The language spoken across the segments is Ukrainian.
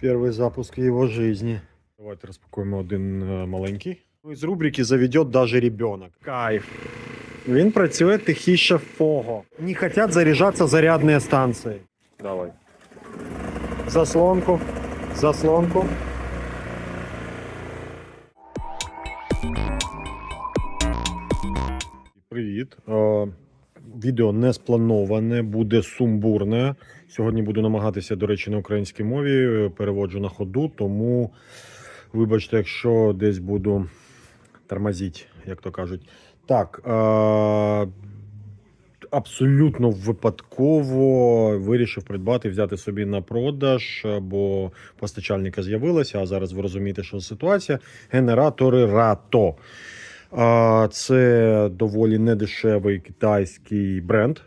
Первый запуск в его жизни. Давайте розпакуємо один е, маленький. З рубрики заведет даже ребенок. Кайф. Він працює тихіше фого. Не хотят заряжаться зарядные станции. Давай. Заслонку. Заслонку. Привіт. Е, Відео не сплановане, буде сумбурне. Сьогодні буду намагатися, до речі, на українській мові. е, Переводжу на ходу, тому вибачте, якщо десь буду тормозити, як то кажуть. Так. Е, абсолютно випадково вирішив придбати, взяти собі на продаж, бо постачальника з'явилося, а зараз ви розумієте, що ситуація. Генератори РАТО. Це доволі недешевий китайський бренд,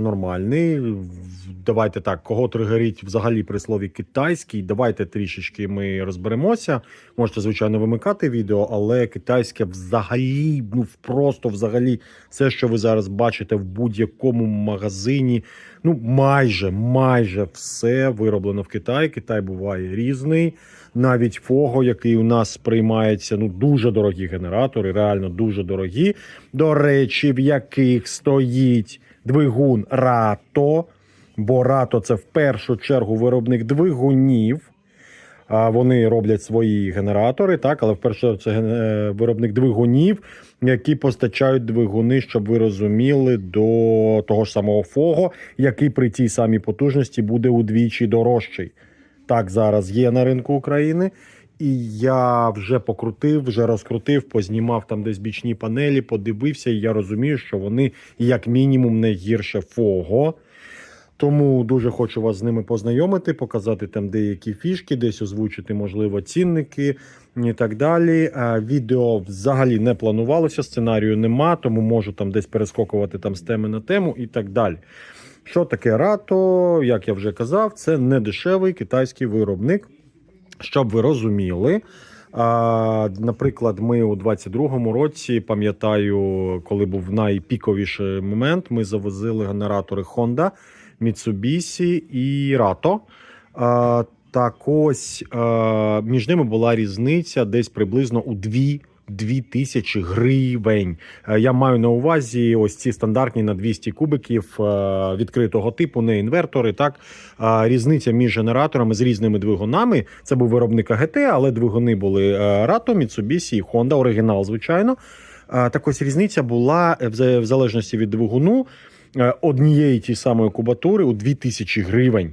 нормальний. Давайте так, кого тригерить взагалі при слові китайський. Давайте трішечки ми розберемося. Можете, звичайно, вимикати відео, але китайське взагалі, ну просто взагалі, все, що ви зараз бачите в будь-якому магазині, ну майже, майже все вироблено в Китаї. Китай буває різний навіть Фого, який у нас сприймається, ну дуже дорогі генератори, реально дуже дорогі. До речі, в яких стоїть двигун Рато. Бо Рато це в першу чергу виробник двигунів. Вони роблять свої генератори, так, але в першу чергу це е, виробник двигунів, які постачають двигуни, щоб ви розуміли, до того ж самого Фого, який при тій самій потужності буде удвічі дорожчий так зараз є на ринку України. І я вже покрутив, вже розкрутив, познімав там десь бічні панелі, подивився, і я розумію, що вони як мінімум не гірше фого. Тому дуже хочу вас з ними познайомити, показати там деякі фішки, десь озвучити, можливо, цінники і так далі. Відео взагалі не планувалося, сценарію нема, тому можу там десь перескокувати там з теми на тему і так далі. Що таке Рато? Як я вже казав, це не дешевий китайський виробник. Щоб ви розуміли. Наприклад, ми у 22-му році, пам'ятаю, коли був найпіковіший момент, ми завозили генератори Honda, Mitsubishi і Rato. Так ось між ними була різниця десь приблизно у 2 2000 гривень. Е, Я маю на увазі ось ці стандартні на 200 кубиків відкритого типу, не інвертори. Так різниця між генераторами з різними двигунами. Це був виробник АГТ, але двигуни були Rato, Mitsubishi і Honda, оригінал, звичайно. Так ось різниця була е, в залежності від двигуну однієї ті самої кубатури у 2000 гривень.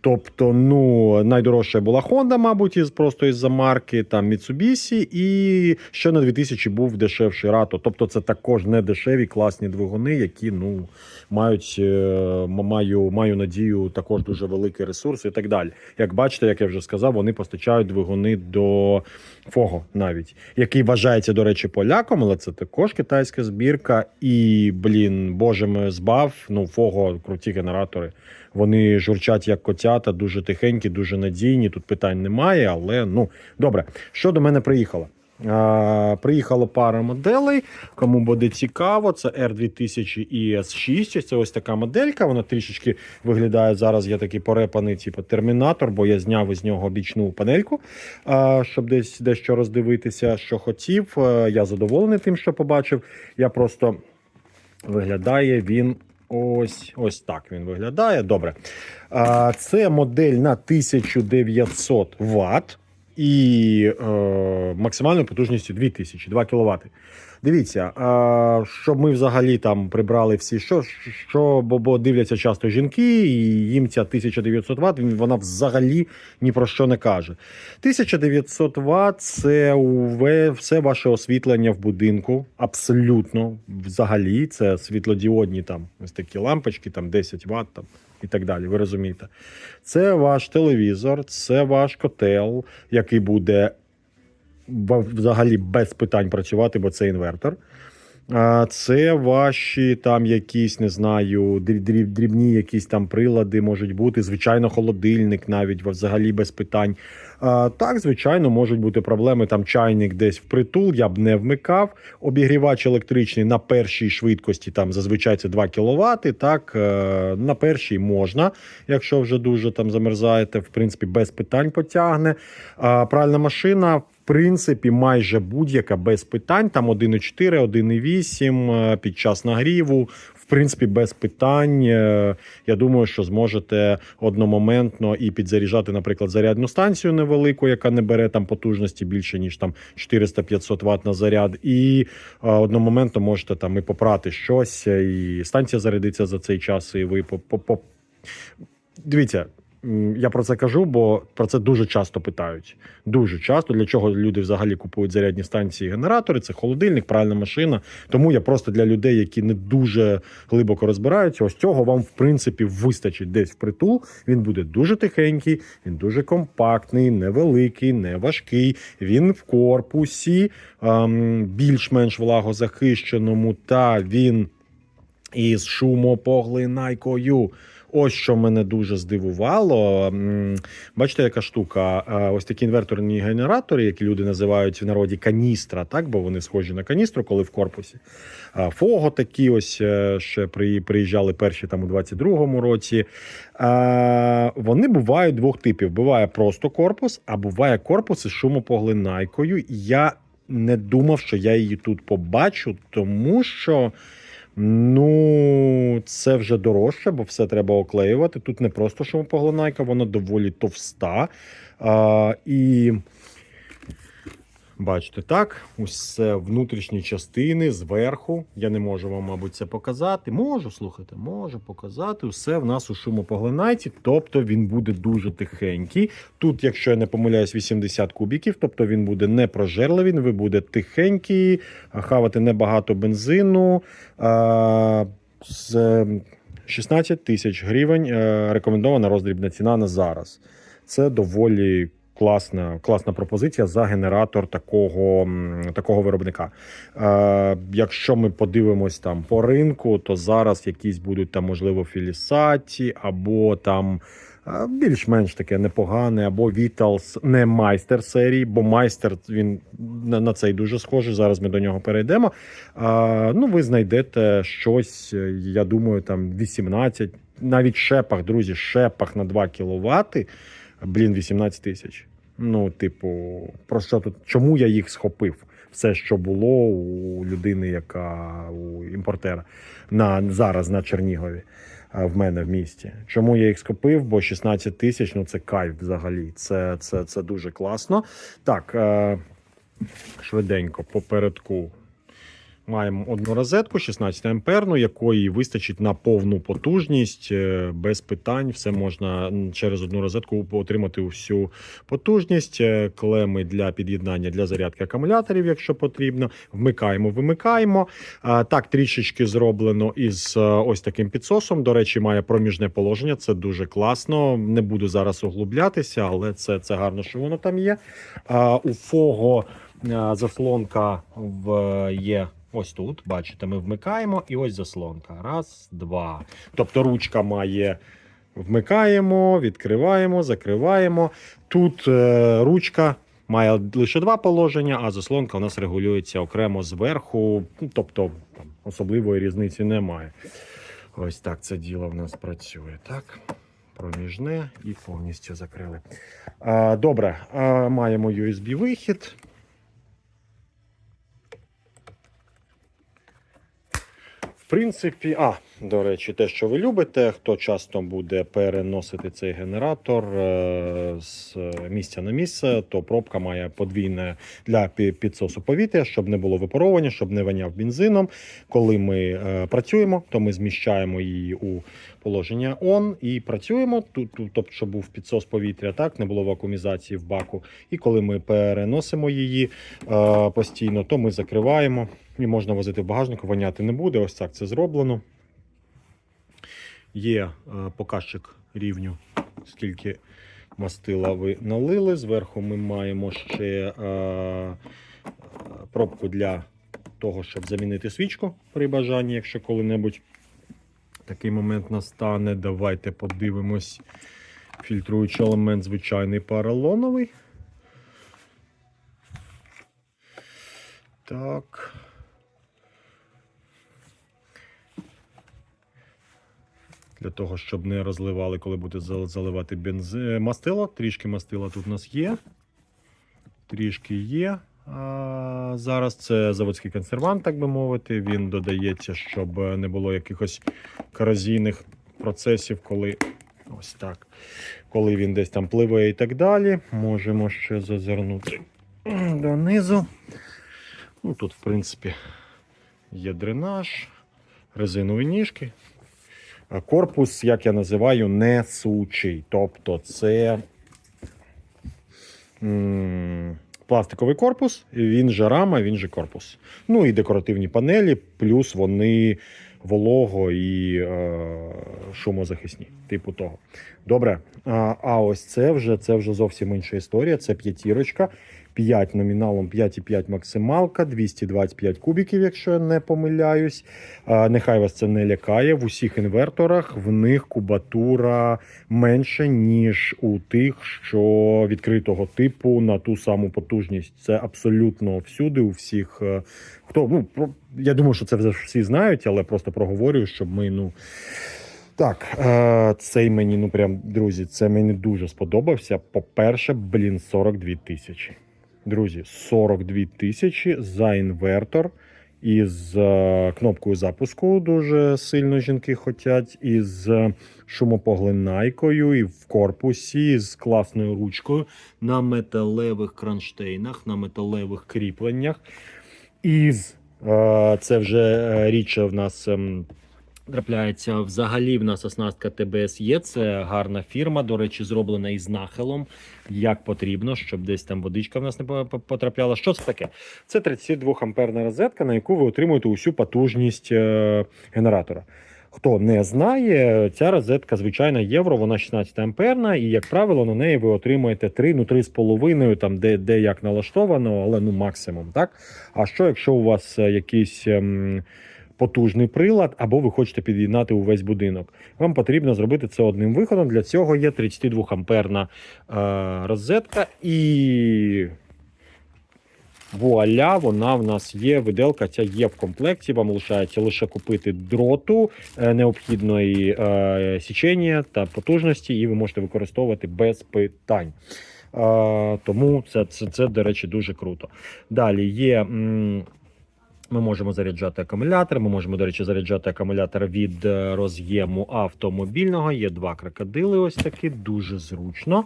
Тобто, ну, найдорожча була Honda, мабуть, із просто із-за марки, там Mitsubishi, і ще на 2000 був дешевший Rato. Тобто, це також не дешеві класні двигуни, які ну, мають, е, маю, маю надію, також дуже великий ресурс і так далі. Як бачите, як я вже сказав, вони постачають двигуни до Фого навіть, який вважається, до речі, поляком, але це також китайська збірка. І, блін, боже ми збав, ну, Фого круті генератори. Вони журчать як котята, дуже тихенькі, дуже надійні. Тут питань немає, але ну добре. Що до мене приїхало? А, приїхало пара моделей. Кому буде цікаво, це R2000 і S6. Це ось така моделька. Вона трішечки виглядає зараз. Я такий порепаний, типу термінатор, бо я зняв із нього бічну панельку, а, щоб десь дещо роздивитися, що хотів. Е, Я задоволений тим, що побачив. Я просто виглядає він ось ось так. Він виглядає. Добре. А, Це модель на 1900 Вт і е, максимальною потужністю 2000, 2 кВт. Дивіться, а, щоб ми взагалі там прибрали всі, що, що бо, бо дивляться часто жінки, і їм ця 1900 Вт, вона взагалі ні про що не каже. 1900 Вт це уве, все ваше освітлення в будинку. Абсолютно взагалі. Це світлодіодні там ось такі лампочки, там 10 Вт там, і так далі. Ви розумієте? Це ваш телевізор, це ваш котел, який буде взагалі без питань працювати, бо це інвертор. Це ваші там якісь, не знаю, дріб- дріб- дрібні якісь там прилади можуть бути. Звичайно, холодильник навіть взагалі без питань. Так, звичайно, можуть бути проблеми. Там чайник десь впритул, я б не вмикав. Обігрівач електричний на першій швидкості, там зазвичай це 2 кВт. Так, е, на першій можна, якщо вже дуже там замерзаєте, в принципі, без питань потягне. Пральна машина. В принципі, майже будь-яка без питань. Там 1,4, 1,8 е, під час нагріву. Принципі, без питань. Е, Я думаю, що зможете одномоментно і підзаряджати, наприклад, зарядну станцію невелику, яка не бере там потужності більше ніж там 400-500 Вт на заряд, і е, одномоментно можете там і попрати щось, і станція зарядиться за цей час, і ви по... дивіться. Я про це кажу, бо про це дуже часто питають. Дуже часто для чого люди взагалі купують зарядні станції, генератори. Це холодильник, пральна машина. Тому я просто для людей, які не дуже глибоко розбираються, ось цього вам в принципі вистачить десь впритул. Він буде дуже тихенький, він дуже компактний, невеликий, не важкий. Він в корпусі ем, більш-менш влагозахищеному, та він із шумопоглинайкою. Ось що мене дуже здивувало. Бачите, яка штука? Ось такі інверторні генератори, які люди називають в народі каністра, так бо вони схожі на каністру, коли в корпусі. Фого такі ось е, ще приїжджали перші там у 22-му році. Вони бувають двох типів: буває просто корпус, а буває корпус із шумопоглинайкою. Я не думав, що я її тут побачу, тому що. Ну, це вже дорожче, бо все треба оклеювати. Тут не просто шумопоглинайка, вона доволі товста. А, і бачите, так, усе внутрішні частини зверху. Я не можу вам, мабуть, це показати. Можу, слухайте, можу показати. Усе в нас у шумопоглинайці, тобто він буде дуже тихенький. Тут, якщо я не помиляюсь, 80 кубіків, тобто він буде не прожерливий, ви буде тихенький, хавати небагато бензину. А, з е, 16 тисяч гривень е, рекомендована роздрібна ціна на зараз. Це доволі класна, класна пропозиція за генератор такого, такого виробника. Е, якщо ми подивимось там по ринку, то зараз якісь будуть там, можливо, філісаті або там. е, Більш-менш таке непогане, або Vitals не майстер серії, бо майстер він на, цей дуже схожий. Зараз ми до нього перейдемо. А, ну, ви знайдете щось, е, я думаю, там 18, навіть шепах, друзі, шепах на 2 кВт, блін, 18 тисяч. Ну, типу, про що тут? Чому я їх схопив? Все, що було у людини, яка у імпортера на зараз на Чернігові в мене в місті. Чому я їх скопив? Бо 16 тисяч ну це кайф взагалі. Це, це, це дуже класно. Так, е, швиденько попередку. Маємо одну розетку 16 амперну, якої вистачить на повну потужність е, без питань. Все можна через одну розетку отримати всю потужність. Е, Клеми для під'єднання для зарядки акумуляторів, якщо потрібно. Вмикаємо, вимикаємо. Так, трішечки зроблено із е, ось таким підсосом. До речі, має проміжне положення. Це дуже класно. Не буду зараз углублятися, але це, це гарно, що воно там є. У Фого заслонка в є. Ось тут, бачите, ми вмикаємо, і ось заслонка. Раз, два. Тобто ручка має. Вмикаємо, відкриваємо, закриваємо. Тут е, ручка має лише два положення, а заслонка у нас регулюється окремо зверху. Ну, Тобто там, особливої різниці немає. Ось так це діло в нас працює. Так, проміжне і повністю закрили. А, добре, а, маємо USB-вихід. Принципі, а, до речі, те, що ви любите, хто часто буде переносити цей генератор е, з місця на місце, то пробка має подвійне для підсосу повітря, щоб не було випаровування, щоб не воняв бензином. Коли ми е, працюємо, то ми зміщаємо її у положення ON і працюємо тут, тут, тобто, щоб був підсос повітря, так не було вакуумізації в баку. І коли ми переносимо її е, постійно, то ми закриваємо і можна возити в багажнику, воняти не буде. Ось так це зроблено. Є е, показчик рівню, скільки мастила ви налили. Зверху ми маємо ще е, пробку для того, щоб замінити свічку при бажанні, якщо коли-небудь такий момент настане. Давайте подивимось. Фільтруючий елемент звичайний поролоновий. Так. Для того, щоб не розливали, коли буде заливати бензи... мастило. Трішки мастила тут у нас є. Трішки є. А, зараз це заводський консервант, так би мовити. Він додається, щоб не було якихось корозійних процесів, коли ось так. Коли він десь там пливе і так далі. Можемо ще зазирнути донизу. Ну, тут, в принципі, є дренаж, резинові ніжки. Корпус, як я називаю, несучий. Тобто це пластиковий корпус, він же рама, він же корпус. Ну і декоративні панелі, плюс вони волого і е, шумозахисні, типу того. Добре. А, а ось це вже це вже зовсім інша історія. Це п'ятірочка. 5 номіналом 5,5 максималка, 225 кубіків, якщо я не помиляюсь. Нехай вас це не лякає. В усіх інверторах в них кубатура менше, ніж у тих, що відкритого типу на ту саму потужність. Це абсолютно всюди, у всіх. е, Хто ну я думаю, що це всі знають, але просто проговорюю, щоб ми ну. Так, е, цей мені, ну прям, друзі, це мені дуже сподобався. По-перше, блін, 42 тисячі. Друзі, 42 тисячі за інвертор із е, кнопкою запуску дуже сильно жінки хотять, із шумопоглинайкою і в корпусі з класною ручкою на металевих кронштейнах, на металевих кріпленнях. Із е, це вже е, річ в нас. Трапляється взагалі в нас оснастка ТБС є. Це гарна фірма. До речі, зроблена із нахилом, як потрібно, щоб десь там водичка в нас не по- по- потрапляла. Що це таке? Це 32 амперна розетка, на яку ви отримуєте усю потужність е, генератора. Хто не знає, ця розетка звичайна євро, вона 16 амперна, і як правило, на неї ви отримуєте 3, ну 3,5, там де, де як налаштовано, але ну максимум, так? А що, якщо у вас е, якийсь ем, потужний прилад, або ви хочете під'єднати увесь будинок? Вам потрібно зробити це одним виходом. Для цього є 32 амперна е, розетка і. Вуаля, вона в нас є. Виделка ця є в комплекті. Вам лишається лише купити дроту е, необхідної е, січення та потужності, і ви можете використовувати без питань. Е, тому це, це, це, до речі, дуже круто. Далі є. м, Ми можемо заряджати акумулятор. Ми можемо, до речі, заряджати акумулятор від е, роз'єму автомобільного. Є два крокодили, ось такі, дуже зручно.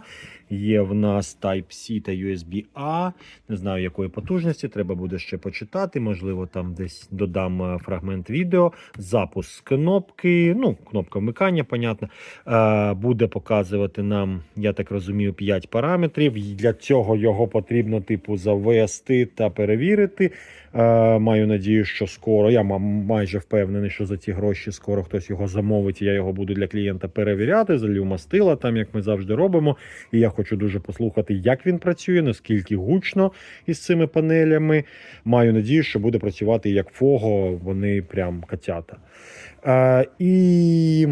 Є в нас Type-C та USB-A. Не знаю, якої потужності, треба буде ще почитати. Можливо, там десь додам е, фрагмент відео. Запуск кнопки, ну, кнопка вмикання, понятно. Е, буде показувати нам, я так розумію, 5 параметрів. Для цього його потрібно, типу, завести та перевірити. Е, маю надію, що скоро. Я ма- майже впевнений, що за ті гроші скоро хтось його замовить. і Я його буду для клієнта перевіряти, залів мастила, там як ми завжди робимо. І я хочу дуже послухати, як він працює, наскільки гучно із цими панелями. Маю надію, що буде працювати як фого. Вони прям котята. Е, і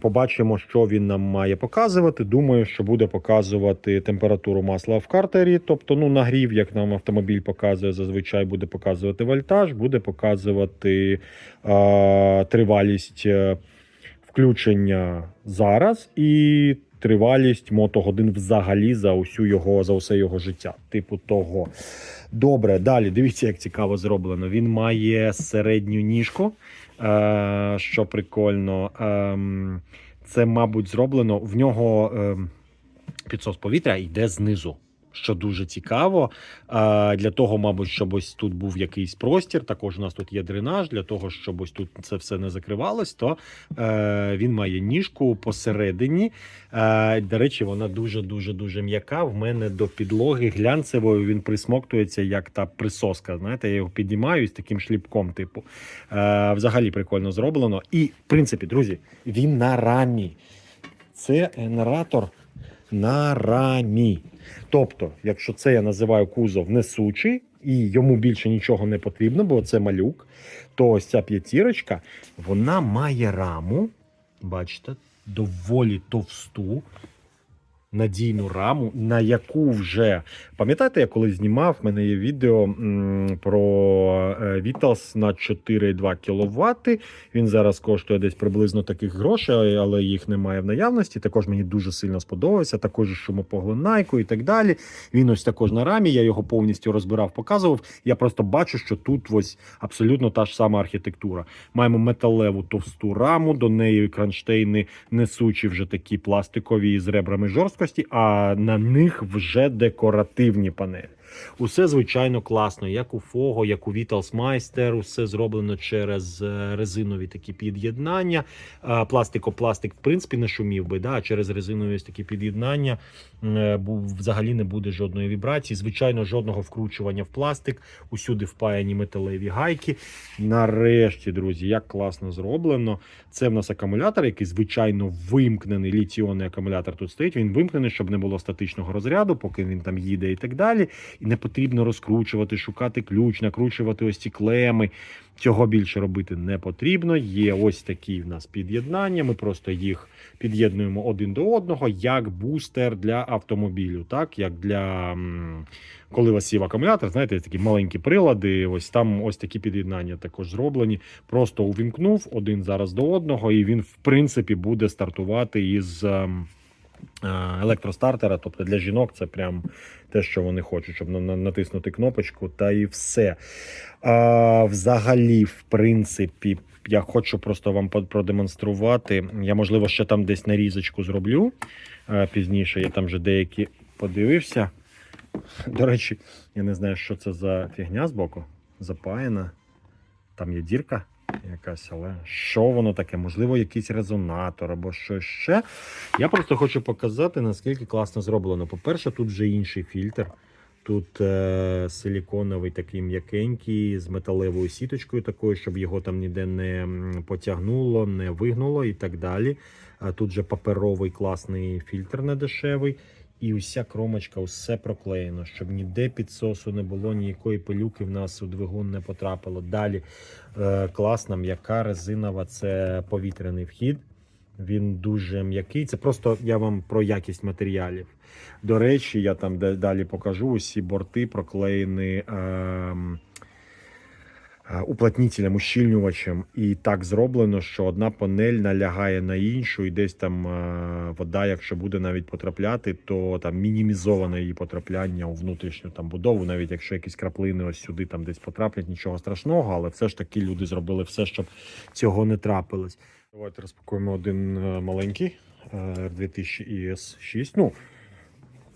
побачимо, що він нам має показувати. Думаю, що буде показувати температуру масла в картері, тобто ну, нагрів, як нам автомобіль показує, зазвичай буде показувати вольтаж, буде показувати е, тривалість е, включення зараз і тривалість мотогодин взагалі за усю його за усе його життя. Типу того. Добре, далі дивіться, як цікаво зроблено. Він має середню ніжку, е, що прикольно. Ем, це, мабуть, зроблено в нього ем, підсос повітря йде знизу. Що дуже цікаво. Для того, мабуть, щоб ось тут був якийсь простір. Також у нас тут є дренаж. Для того, щоб ось тут це все не закривалось, то е, він має ніжку посередині. Е, до речі, вона дуже дуже дуже м'яка. В мене до підлоги глянцевою він присмоктується, як та присоска. Знаєте, я його піднімаю з таким шліпком, типу. Е, взагалі прикольно зроблено. І, в принципі, друзі, він на рамі. Це генератор на рамі. Тобто, якщо це я називаю кузов несучий, і йому більше нічого не потрібно, бо це малюк, то ось ця п'ятірочка, вона має раму, бачите, доволі товсту. Надійну раму, на яку вже пам'ятаєте, я коли знімав, в мене є відео про е, Vitals на 4,2 кВт. Він зараз коштує десь приблизно таких грошей, але їх немає в наявності. Також мені дуже сильно сподобався. Також шумопоглинайку і так далі. Він ось також на рамі. Я його повністю розбирав, показував. Я просто бачу, що тут ось абсолютно та ж сама архітектура. Маємо металеву товсту раму, до неї кронштейни несучі вже такі пластикові з ребрами жорсткості, а на них вже декоративні панелі. Усе звичайно класно, як у Фого, як у Meister, усе зроблено через е, резинові такі під'єднання. Е, Пластико-пластик, в принципі, не шумів би, да? а через резинові ось такі під'єднання е, взагалі не буде жодної вібрації. Звичайно, жодного вкручування в пластик. Усюди впаяні металеві гайки. Нарешті, друзі, як класно зроблено. Це в нас акумулятор, який звичайно вимкнений. Літіонний акумулятор тут стоїть. Він вимкнений, щоб не було статичного розряду, поки він там їде і так далі. І не потрібно розкручувати, шукати ключ, накручувати ось ці клеми. Цього більше робити не потрібно. Є ось такі в нас під'єднання. Ми просто їх під'єднуємо один до одного, як бустер для автомобілю, так як для коли у вас сів акумулятор, знаєте, такі маленькі прилади. Ось там ось такі під'єднання також зроблені. Просто увімкнув один зараз до одного, і він в принципі буде стартувати із. Е, Електростартера, тобто для жінок це прям те, що вони хочуть, щоб на- на- натиснути кнопочку, та і все. А, взагалі, в принципі, я хочу просто вам продемонструвати. Я, можливо, ще там десь нарізочку зроблю е, пізніше. Я там вже деякі подивився. До речі, я не знаю, що це за фігня збоку. Запаяна. Там є дірка якась, але що воно таке? Можливо, якийсь резонатор або що ще. Я просто хочу показати, наскільки класно зроблено. По-перше, тут вже інший фільтр. Тут е, силіконовий такий м'якенький з металевою сіточкою, такою, щоб його там ніде не потягнуло, не вигнуло і так далі. А тут же паперовий класний фільтр недешевий. І уся кромочка, усе проклеєно, щоб ніде підсосу не було, ніякої пилюки в нас у двигун не потрапило. Далі е, класна м'яка резинова, це повітряний вхід. Він дуже м'який. Це просто я вам про якість матеріалів. До речі, я там далі покажу усі борти проклеєні е, уплотнителем, ущільнювачем. І так зроблено, що одна панель налягає на іншу, і десь там е, вода, якщо буде навіть потрапляти, то там мінімізоване її потрапляння у внутрішню там будову, навіть якщо якісь краплини ось сюди там десь потраплять, нічого страшного, але все ж таки люди зробили все, щоб цього не трапилось. Давайте розпакуємо один е, маленький е, R2000 ES6. Ну,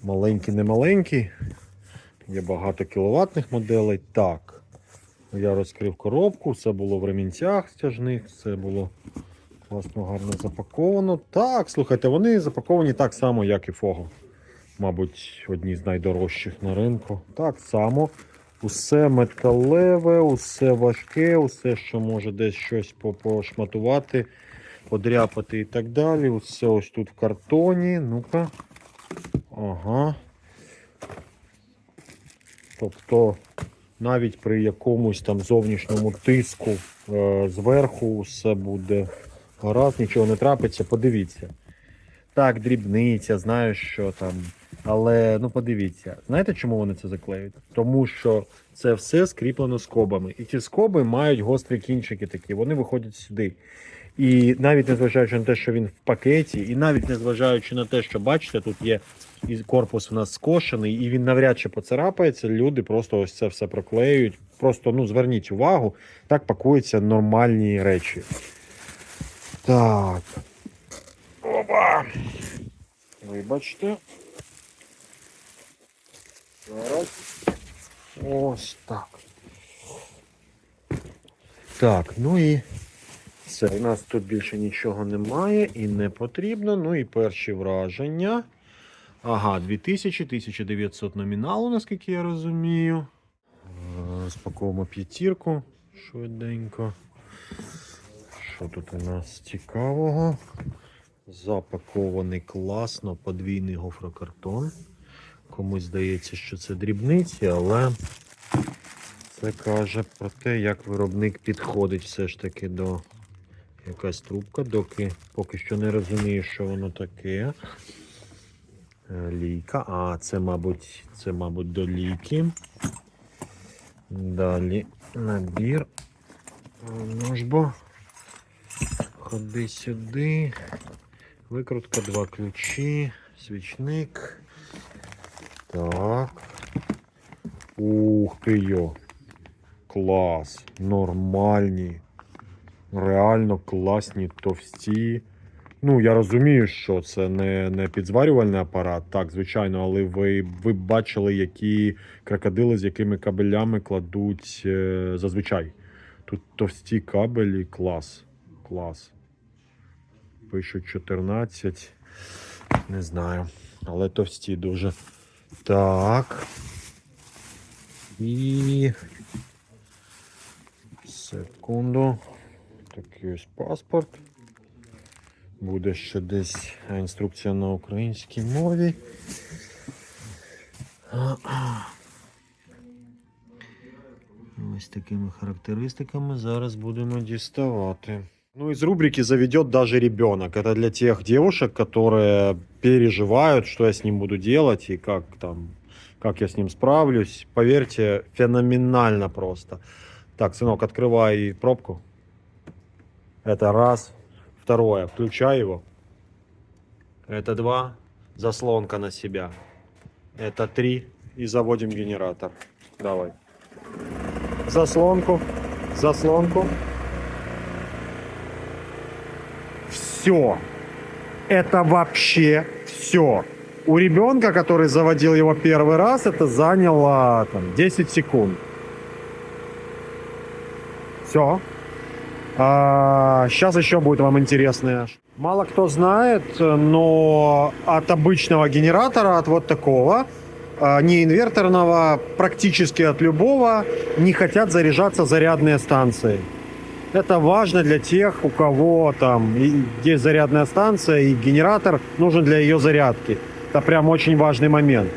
маленький, не маленький. Є багато кіловатних моделей. Так. Я розкрив коробку, все було в ремінцях стяжних, все було класно, гарно запаковано. Так, слухайте, вони запаковані так само, як і Фого. Мабуть, одні з найдорожчих на ринку. Так само. Усе металеве, усе важке, усе, що може десь щось по- пошматувати, подряпати і так далі. Усе ось тут в картоні. Ну-ка. Ага. Тобто навіть при якомусь там зовнішньому тиску е, зверху все буде гаразд, нічого не трапиться. Подивіться. Так, дрібниця, знаю, що там. Але ну подивіться, знаєте, чому вони це заклеюють? Тому що це все скріплено скобами. І ці скоби мають гострі кінчики такі, вони виходять сюди. І навіть незважаючи на те, що він в пакеті, і навіть незважаючи на те, що бачите, тут є і корпус у нас скошений, і він навряд чи поцарапається, люди просто ось це все проклеюють. Просто ну, зверніть увагу, так пакуються нормальні речі. Так. Опа. Вибачте. Зараз. Ось так. Так, ну і все. У нас тут більше нічого немає і не потрібно. Ну і перші враження. Ага, 2000, 1900 номіналу, наскільки я розумію. Е, Розпаковуємо п'ятірку швиденько. Що тут у нас цікавого? Запакований класно подвійний гофрокартон. Комусь здається, що це дрібниці, але Це каже про те, як виробник підходить все ж таки до якась трубка, доки поки що не розумію, що воно таке. Е, Лійка. А, це, мабуть, це, мабуть, до ліки. Далі набір. Ну. Ходи сюди. Викрутка, два ключі, свічник. Так. Ух ти йо. Клас. Нормальні. Реально класні, товсті. Ну, я розумію, що це не, не підзварювальний апарат, так, звичайно, але ви, ви бачили, які крокодили з якими кабелями кладуть е, зазвичай. Тут товсті кабелі, клас. Клас. Пишуть 14. Не знаю. Але товсті дуже. Так. І. Секунду. Такий ось паспорт. Буде ще десь інструкція на українській мові. Ось такими характеристиками зараз будемо діставати. Ну, из рубрики «Заведет даже ребенок». Это для тех девушек, которые переживают, что я с ним буду делать и как там, как я с ним справлюсь. Поверьте, феноменально просто. Так, сынок, открывай пробку. Это раз. Второе, включай его. Это два. Заслонка на себя. Это три. И заводим генератор. Давай. Заслонку. Заслонку. Все. Это вообще все. У ребенка, который заводил его первый раз, это заняло там, 10 секунд. Все. Сейчас еще будет вам интересно. Мало кто знает, но от обычного генератора, от вот такого, а, не инверторного, практически от любого, не хотят заряжаться зарядные станции. Это важно для тех, у кого там есть зарядная станция и генератор нужен для ее зарядки. Это прям очень важный момент.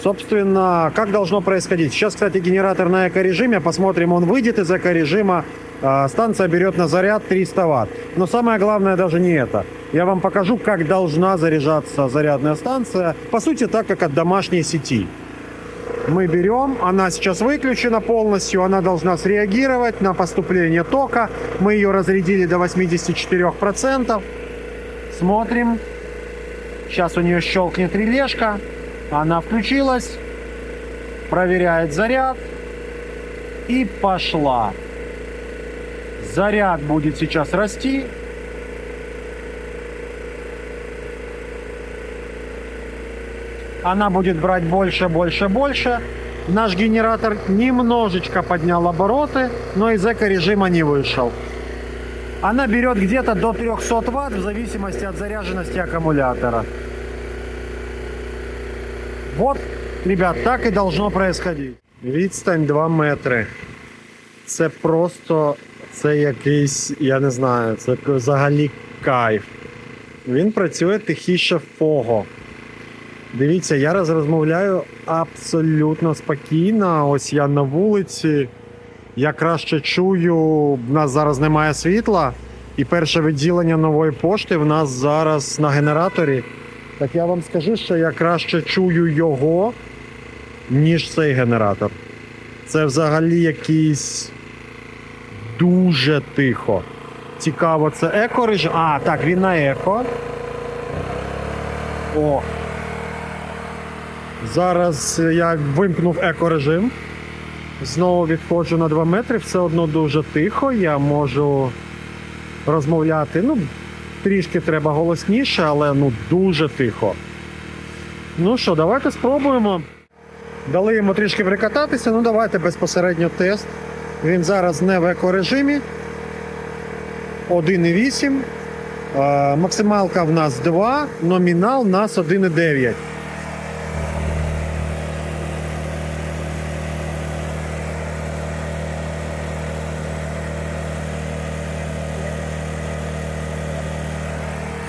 Собственно, как должно происходить? Сейчас, кстати, генератор на эко-режиме. Посмотрим, он выйдет из эко-режима. А, Станция берет на заряд 300 ватт. Но самое главное даже не это. Я вам покажу, как должна заряжаться зарядная станция. По сути, так, как от домашней сети. Мы берем, она сейчас выключена полностью, она должна среагировать на поступление тока. Мы ее разрядили до 84%. Смотрим. Сейчас у нее щелкнет релешка. Она включилась. Проверяет заряд. И пошла. Заряд будет сейчас расти. Она будет брать больше, больше, больше. Наш генератор немножечко поднял обороты, но из эко-режима не вышел. Она берет где-то до 300 ватт в зависимости от заряженности аккумулятора. Вот, ребят, так и должно происходить. Відстань 2 метри. Це просто це якийсь, я не знаю, це взагалі кайф. Він працює тихіше фого. Дивіться, я раз розмовляю абсолютно спокійно. Ось я на вулиці. Я краще чую, в нас зараз немає світла. І перше відділення нової пошти в нас зараз на генераторі. Так я вам скажу, що я краще чую його, ніж цей генератор. Це взагалі якийсь дуже тихо. Цікаво, це еко режим. А, так, він на еко. О. Зараз я вимкнув екорежим. Знову відходжу на 2 метри, все одно дуже тихо. Я можу розмовляти. Ну, трішки треба голосніше, але ну дуже тихо. Ну що, давайте спробуємо. Дали йому трішки прикататися, ну давайте безпосередньо тест. Він зараз не в екорежимі. 1,8. Е, Максималка в нас 2, номінал у нас 1,9.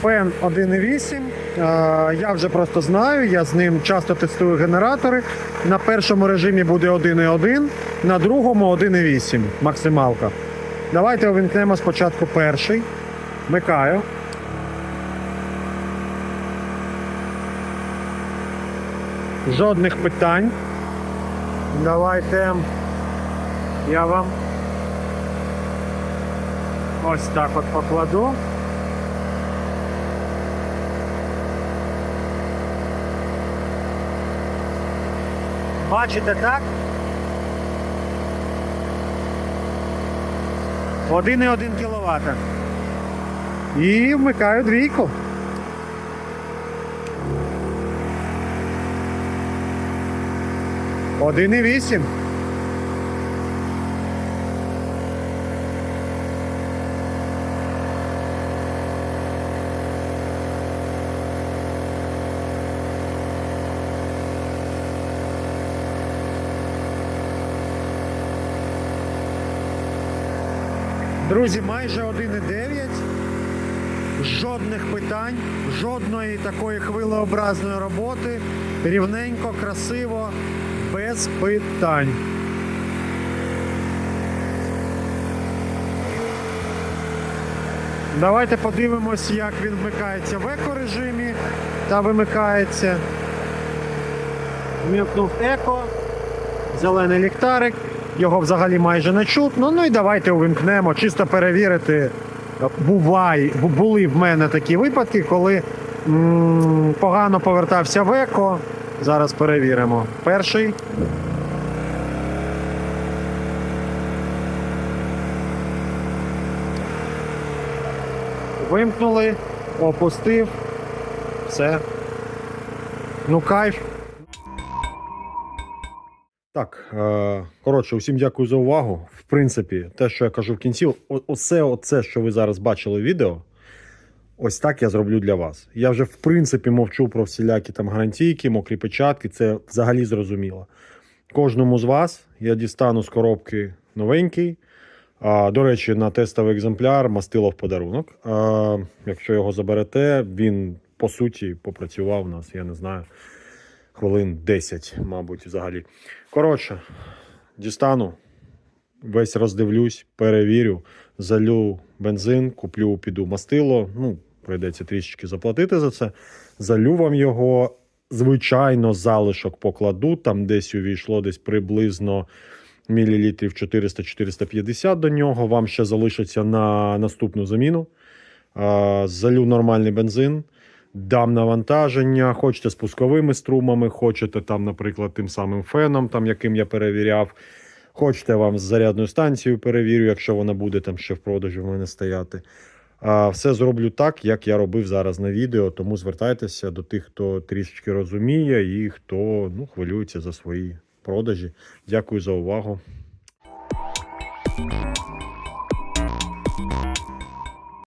Фен 1,8. Я вже просто знаю, я з ним часто тестую генератори. На першому режимі буде 1,1, на другому 1,8 максималка. Давайте увімкнемо спочатку перший. Вмикаю. Жодних питань. Давайте я вам ось так от покладу. Бачите, так? 1,1 кВт. І вмикаю двійку. Один і вісім. Друзі, майже 1,9. Жодних питань, жодної такої хвилеобразної роботи. Рівненько, красиво, без питань. Давайте подивимось, як він вмикається в еко-режимі та вимикається. Вмикнув еко, зелений ліхтарик, його взагалі майже не чутно. Ну і давайте увімкнемо, чисто перевірити. Бувай, були в мене такі випадки, коли м, погано повертався в еко. Зараз перевіримо. Перший. Вимкнули, опустив. Все. Ну, кайф. Так, е, коротше, усім дякую за увагу. В принципі, те, що я кажу в кінці, оце, оце, що ви зараз бачили в відео, ось так я зроблю для вас. Я вже в принципі мовчу про всілякі там гарантійки, мокрі печатки, це взагалі зрозуміло. Кожному з вас я дістану з коробки новенький. А, до речі, на тестовий екземпляр мастило в подарунок. А, якщо його заберете, він по суті попрацював у нас, я не знаю, хвилин 10, мабуть, взагалі. Коротше, дістану, весь роздивлюсь, перевірю, залю бензин, куплю, піду мастило. Ну, прийдеться трішечки заплатити за це. Залю вам його. Звичайно, залишок покладу. Там десь увійшло десь приблизно мілілітрів 400-450 до нього. Вам ще залишиться на наступну заміну. Залю нормальний бензин. Дам навантаження, хочете з пусковими струмами, хочете там, наприклад, тим самим феном, там, яким я перевіряв. Хочете вам з зарядною станцією перевірю, якщо вона буде там ще в продажі в мене стояти. А, Все зроблю так, як я робив зараз на відео. Тому звертайтеся до тих, хто трішечки розуміє і хто ну, хвилюється за свої продажі. Дякую за увагу.